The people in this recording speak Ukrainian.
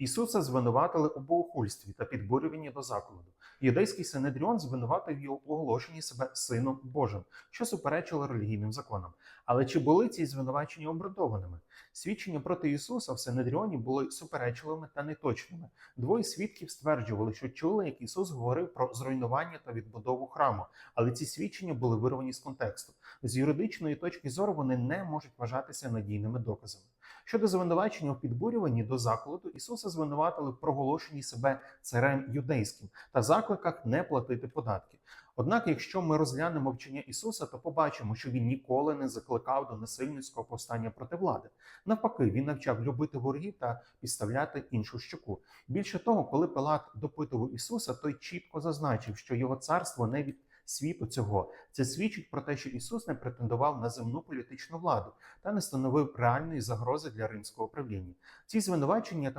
Ісуса звинуватили у богохульстві та підбурюванні до закладу. Юдейський Синедріон звинуватив його у оголошенні себе сином Божим, що суперечило релігійним законам. Але чи були ці звинувачення обґрунтованими? Свідчення проти Ісуса в Синедріоні були суперечливими та неточними. Двоє свідків стверджували, що чули, як Ісус говорив про зруйнування та відбудову храму, але ці свідчення були вирвані з контексту. З юридичної точки зору вони не можуть вважатися надійними доказами. Щодо звинувачення у підбурюванні до закладу, Ісуса звинуватили в проголошенні себе царем юдейським та закликах не платити податки. Однак, якщо ми розглянемо вчення Ісуса, то побачимо, що він ніколи не закликав до насильницького повстання проти влади. Навпаки, він навчав любити ворогів та підставляти іншу щоку. Більше того, коли Пилат допитував Ісуса, той чітко зазначив, що його царство не від світу цього. Це свідчить про те, що Ісус не претендував на земну політичну владу та не становив реальної загрози для римського правління. Ці звинувачення